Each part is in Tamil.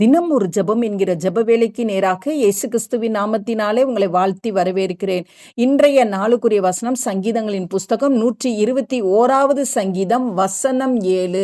தினம் ஒரு ஜெபம் என்கிற ஜப வேலைக்கு நேராக இயேசு கிறிஸ்துவின் நாமத்தினாலே உங்களை வாழ்த்தி வரவேற்கிறேன். இன்றைய நாளுக்குரிய வசனம் சங்கீதங்களின் புஸ்தகம் நூற்றி இருபத்தி ஓராவது சங்கீதம் வசனம் ஏழு.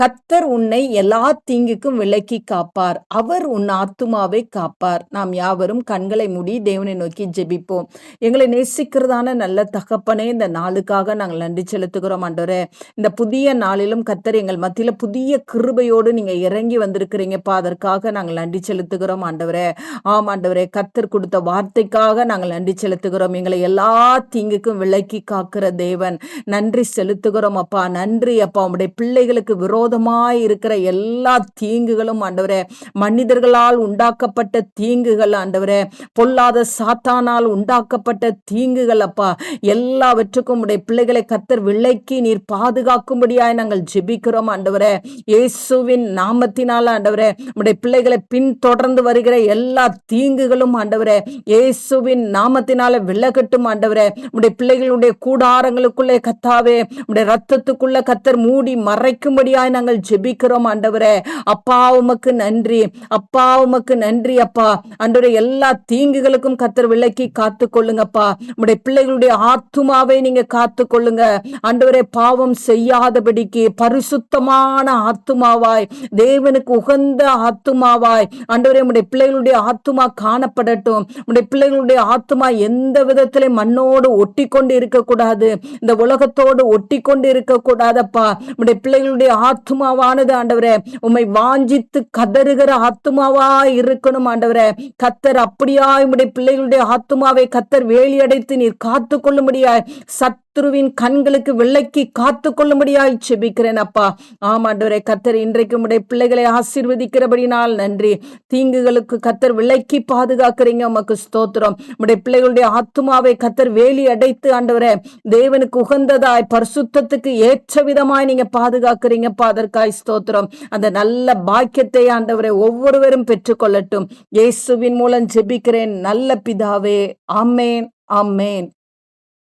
கத்தர் உன்னை எல்லா தீங்குக்கும் விலக்கி காப்பார். அவர் உன் ஆத்துமாவை காப்பார். நாம் யாவரும் கண்களை மூடி தேவனை நோக்கி ஜெபிப்போம். எங்களை நேசிக்கிறதான நல்ல தகப்பனே இந்த நாளுக்காக நாங்கள் நன்றி செலுத்துகிறோம் ஆண்டவரே. இந்த புதிய நாளிலும் கத்தர் எங்கள் மத்தியில புதிய கிருபையோடு நீங்க இறங்கி வந்திருக்கிறீங்க பாதற்கு வார்த்தைக்காக நாங்கள் நன்றி செலுத்துகிறோம் ஆண்டவரே. ஆம் ஆண்டவரே கத்தர் கொடுத்த வார்த்தைக்காக நாங்கள் நன்றி செலுத்துகிறோம். எங்களை எல்லா தீங்குக்கும் விலக்கி காக்கிற தேவன். நன்றி செலுத்துகிறோம் அப்பா. நன்றி அப்பா. உம்முடைய பிள்ளைகளுக்கு விரோதமாய் இருக்கிற எல்லா தீங்குகளும் ஆண்டவரே மனிதர்களால் உண்டாக்கப்பட்ட தீங்குகள் ஆண்டவரே. பொல்லாத சாத்தானால் உண்டாக்கப்பட்ட தீங்குகள் அப்பா. எல்லாவற்றுக்கும் உடைய பிள்ளைகளை கத்தர் விலைக்கு நீர் பாதுகாக்கும்படியாய் நாங்கள் ஜெபிக்கிறோம் ஆண்டவரே. இயேசுவின் நாமத்தினால ஆண்டவரே உடைய பிள்ளைகளை பின்தொடர்ந்து வருகிற எல்லா தீங்குகளும் ஆண்டவரே இயேசுவின் நாமத்தினால விலகட்டும் ஆண்டவரே. உடைய பிள்ளைகளுடைய கூடாரங்களுக்குள்ளே கத்தாவே உடைய ரத்தத்துக்குள்ள கத்தர் மூடி மறைக்கும்படியாய் நாங்கள் ஜெபிக்கிறோம் ஆண்டவரே. அப்பா உமக்கு நன்றி. அப்பா உமக்கு நன்றி அப்பா. ஆண்டவரே எல்லா தீங்குகளுக்கும் கத்தர் விலக்கி காத்து கொள்ளுங்கப்பா உடைய பிள்ளைகளுடைய ஆத்துமாவை நீங்க காத்து கொள்ளுங்க ஆண்டவரே பாவம் செய்யாதபடிக்கு பரிசுத்தமான ஆத்துமாவாய் தேவனுக்கு உகந்த ஆத்துமாவாய். ஆண்டவரே உடைய பிள்ளைகளுடைய ஆத்துமா காணப்படட்டும். உடைய பிள்ளைகளுடைய ஆத்துமா எந்த விதத்திலே மண்ணோடு ஒட்டி கொண்டு இருக்கக்கூடாது. இந்த உலகத்தோடு ஒட்டி கொண்டு இருக்கக்கூடாதப்பா. உடைய பிள்ளைகளுடைய ஆத்துமாவானது ஆண்டவரே உம்மை வாஞ்சித்து கதறுகிற ஆத்துமாவா இருக்கணும் ஆண்டவரே. கத்தர் அப்படியாய் உடைய பிள்ளைகளுடைய ஆத்துமாவை கத்தர் வேலியடைத்து நீர் காத்து கொள்ளும்படியாய் சத்ருவின் கண்களுக்கு விளக்கி காத்து கொள்ளும்படியாய் செபிக்கிறேன் அப்பா. ஆமாண்டவரே கத்தர் இன்றைக்கு உடைய பிள்ளைகளை ஆசீர்வதிக்கிறபடி நாள் நன்றி. தீங்குகளுக்கு கத்தர் விலைக்கு பாதுகாக்கிறீங்க. உமக்கு ஸ்தோத்திரம். உடைய பிள்ளைகளுடைய ஆத்மாவை கத்தர் வேலி அடைத்து ஆண்டவரே தேவனுக்கு உகந்ததாய் பரிசுத்தத்துக்கு ஏற்ற விதமாய் நீங்க பாதுகாக்கிறீங்க. அதற்காய் ஸ்தோத்திரம். அந்த நல்ல பாக்கியத்தை ஆண்டவரை ஒவ்வொருவரும் பெற்றுக்கொள்ளட்டும். இயேசுவின் மூலம் ஜெபிக்கிறேன். நல்ல பிதாவே. ஆமேன் ஆமேன்.